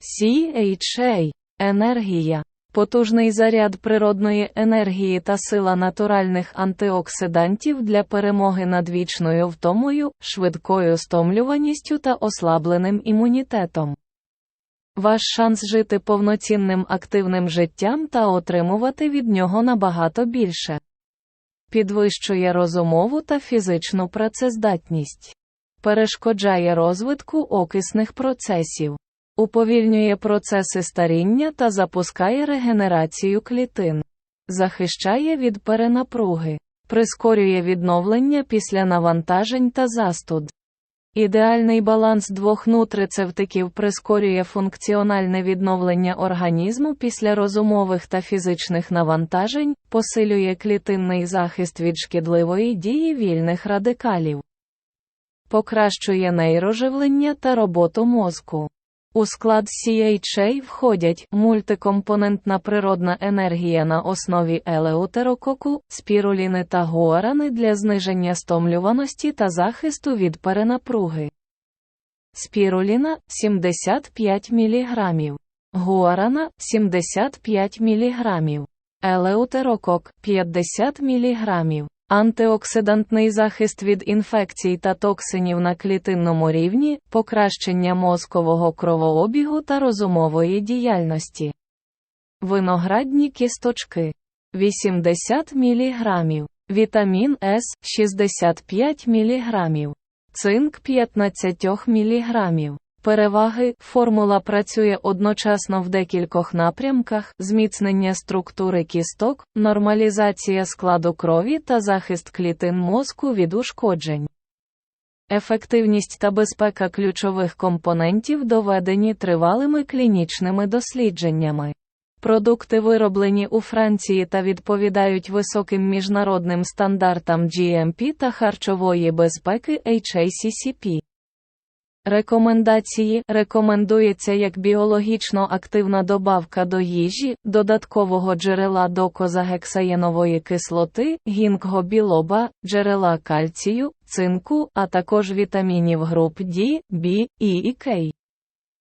CHA – енергія. Потужний заряд природної енергії та сила натуральних антиоксидантів для перемоги над вічною втомою, швидкою стомлюваністю та ослабленим імунітетом. Ваш шанс жити повноцінним активним життям та отримувати від нього набагато більше. Підвищує розумову та фізичну працездатність. Перешкоджає розвитку окисних процесів. Уповільнює процеси старіння та запускає регенерацію клітин. Захищає від перенапруги. Прискорює відновлення після навантажень та застуд. Ідеальний баланс двох нутрицевтиків прискорює функціональне відновлення організму після розумових та фізичних навантажень, посилює клітинний захист від шкідливої дії вільних радикалів, покращує нейроживлення та роботу мозку. У склад CHA входять мультикомпонентна природна енергія на основі елеутерококу, спіруліни та гуарани для зниження стомлюваності та захисту від перенапруги. Спіруліна 75 мг, гуарана 75 мг, елеутерокок 50 мг. Антиоксидантний захист від інфекцій та токсинів на клітинному рівні, покращення мозкового кровообігу та розумової діяльності. Виноградні кісточки 80 мг, вітамін С 65 мг, цинк 15 мг. Переваги формула працює одночасно в декількох напрямках: зміцнення структури кісток, нормалізація складу крові та захист клітин мозку від ушкоджень. Ефективність та безпека ключових компонентів доведені тривалими клінічними дослідженнями. Продукти вироблені у Франції та відповідають високим міжнародним стандартам GMP та харчової безпеки HACCP. Рекомендації рекомендується як біологічно активна добавка до їжі, додаткового джерела докозагексаєнової кислоти, гінкго-білоба, джерела кальцію, цинку, а також вітамінів груп D, B, E і K.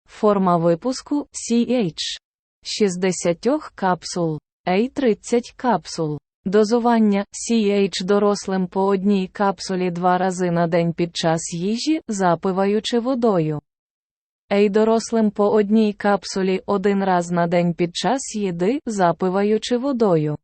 Форма випуску CH 60 капсул, A 30 капсул. Дозування CH дорослим по одній капсулі два рази на день під час їжі, запиваючи водою. A дорослим по одній капсулі один раз на день під час їди, запиваючи водою.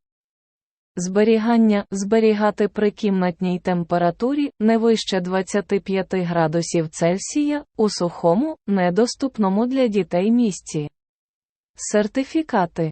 Зберігання зберігати при кімнатній температурі не вище 25 градусів Цельсія у сухому, недоступному для дітей місці. Сертифікати